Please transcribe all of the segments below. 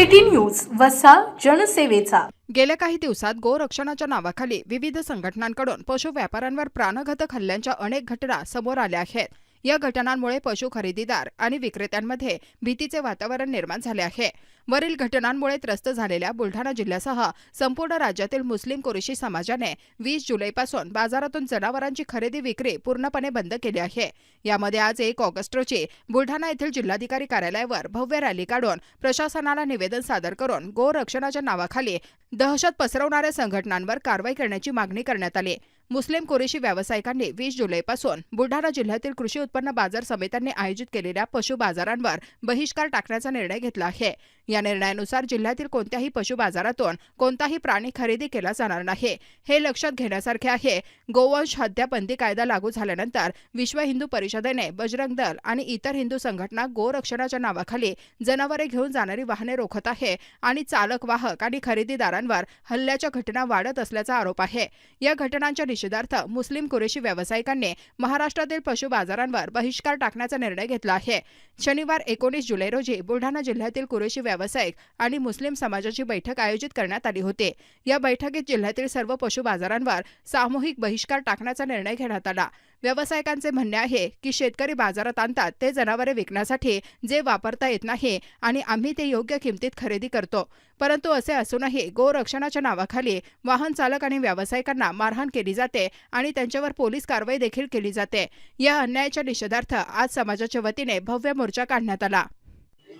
City news वसा जनसेवेचा. गेल्या काही दिवसात गोरक्षणाच्या नावाखाली विविध संघटनांकडून पशु व्यापाऱ्यांवर प्राणघातक हल्ल्यांच्या अनेक घटना समोर आल्या आहेत. या घटनांमुळे पशु खरेदीदार आणि विक्रेत्यांमध्ये भीतीचे वातावरण निर्माण झाले आहे. वरील घटनांमुळे त्रस्त झालेल्या बुलढाणा जिल्ह्यासह संपूर्ण राज्यातील मुस्लिम कुरेशी समाजाने वीस जुलैपासून बाजारातून जनावरांची खरेदी विक्री पूर्णपणे बंद केली आहे. यामध्ये आज एक ऑगस्ट रोजी बुलढाणा येथील जिल्हाधिकारी कार्यालयावर भव्य रॅली काढून प्रशासनाला निवेदन सादर करून गोरक्षणाच्या नावाखाली दहशत पसरवणाऱ्या संघटनांवर कारवाई करण्याची मागणी करण्यात आली. मुस्लिम कुरेशी व्यावसायिकांनी वीस जुलैपासून बुलढाणा जिल्ह्यातील कृषी उत्पन्न बाजार समित्यांनी आयोजित केलेल्या पशु बाजारांवर बहिष्कार टाकण्याचा निर्णय घेतला आहे. या निर्णयानुसार जिल्ह्यातील कोणत्याही पशु बाजारातून कोणताही प्राणी खरेदी केला जाणार नाही. हे लक्षात घेण्यासारखे आहे. गोवंश हत्या बंदी कायदा लागू झाल्यानंतर विश्व हिंदू परिषदेने बजरंग दल आणि इतर हिंदू संघटना गोरक्षणाच्या नावाखाली जनावरे घेऊन जाणारी वाहने रोखत आहे आणि चालक वाहक आणि खरेदीदारांवर हल्ल्याच्या घटना वाढत असल्याचा आरोप आहे. या घटनांच्या निषेधार्थ मुस्लिम कुरेशी व्यावसायिकांनी महाराष्ट्रातील पशु बाजारांवर बहिष्कार टाकण्याचा निर्णय घेतला आहे. शनिवार एकोणीस जुलै रोजी बुलढाणा जिल्ह्यातील कुरेशी व्यावसायिक आणि मुस्लिम समाजाची बैठक आयोजित करण्यात आली होती. या बैठकीत जिल्ह्यातील सर्व पशु बाजारांवर सामूहिक बहिष्कार टाकण्याचा निर्णय घेण्यात आला. व्यावसायिकांचे म्हणणे आहे की शेतकरी बाजारात आणतात ते जनावरे विकण्यासाठी जे वापरता येत नाही आणि आम्ही ते योग्य किमतीत खरेदी करतो. परंतु असे असूनही गोरक्षणाच्या नावाखाली वाहन चालक आणि व्यावसायिकांना मारहाण केली जाते आणि त्यांच्यावर पोलीस कारवाई देखील केली जाते. या अन्यायाच्या निषेधार्थ आज समाजाच्या वतीने भव्य मोर्चा काढण्यात आला.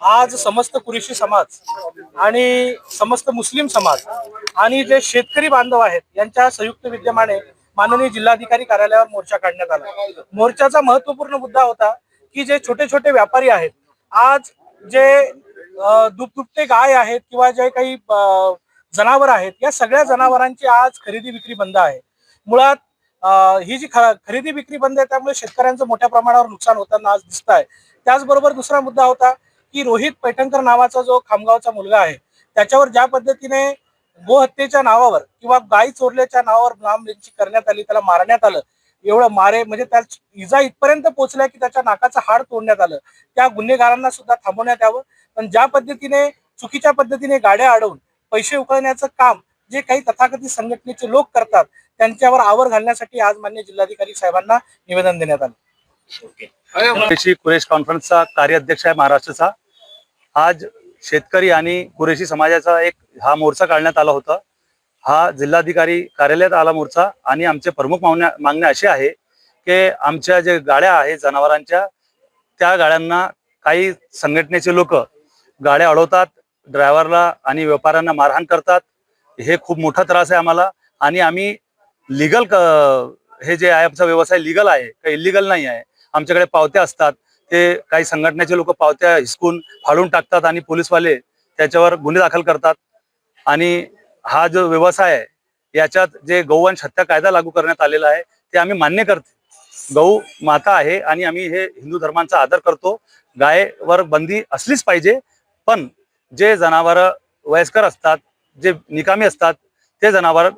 आज समस्त कुरेशी समाज आणि समस्त मुस्लिम समाज आणि जे शेतकरी बांधव आहेत यांच्या संयुक्त विद्यमाने माननीय जिल्हाधिकारी कार्यालयावर मोर्चा काढण्यात आला. मोर्चाचा महत्त्वपूर्ण मुद्दा होता की जे छोटे छोटे व्यापारी आहेत आज जे दुपदुपते गाय आहेत किंवा जे काही जनावर आहेत या सगळ्या जनावरांची आज खरेदी विक्री बंद आहे. मुळात ही जी खरेदी विक्री बंद आहे त्यामुळे शेतकऱ्यांचं मोठ्या प्रमाणावर नुकसान होताना आज दिसत आहे. त्याचबरोबर दुसरा मुद्दा होता की रोहित पैठणकर नावाचा जो खामगावचा मुलगा आहे त्याच्यावर ज्या पद्धतीने गोहत्येच्या नावावर किंवा गाई चोरल्याच्या नावावर नामलेंची करण्यात आली त्याला मारण्यात आलं. एवढं मारे म्हणजे त्या इजा इथपर्यंत पोहोचल्या की त्याच्या नाकाचं हाड तोडण्यात आलं. त्या गुन्हेगारांना सुद्धा थांबवण्यात यावं. पण ज्या पद्धतीने चुकीच्या पद्धतीने गाड्या अडवून पैसे उकळण्याचं काम जे काही तथाकथित संघटनेचे लोक करतात त्यांच्यावर आवर घालण्यासाठी आज मान्य जिल्हाधिकारी साहेबांना निवेदन देण्यात आलं. कुरेश कॉन्फरन्सचा कार्याध्यक्ष आहे महाराष्ट्राचा. आज शेतकरी आणि कुरेशी समाजाचा एक हा मोर्चा काढण्यात आला होता. हा जिल्हाधिकारी कार्यालयात आला मोर्चा आणि आमचे प्रमुख मागण्या मागण्या अशी आहे की आमच्या जे गाड्या आहेत जनावरांच्या त्या गाड्यांना काही संघटनेचे लोक गाड्या अडवतात ड्रायव्हरला आणि व्यापाऱ्यांना मारहाण करतात. हे खूप मोठा त्रास आहे आम्हाला आणि आम्ही लिगल हे जे आहे आमचा व्यवसाय लिगल आहे काही इलिगल नाही आहे. आमच्याकडे पावत्या असतात ते काही संघटनेचे लोक पावत्या हिसकून फाडून टाकतात आणि पोलीसवाले त्याच्यावर गुन्हे दाखल करतात. आणि हा जो व्यवसाय आहे याच्यात जे गौवंश हत्या कायदा लागू करण्यात आलेला आहे ते आम्ही मान्य करतो. गौ माता आहे आणि आम्ही हे हिंदू धर्मांचा आदर करतो. गायवर बंदी असलीच पाहिजे पण जे जनावर वयस्कर असतात जे निकामी असतात ते जनावर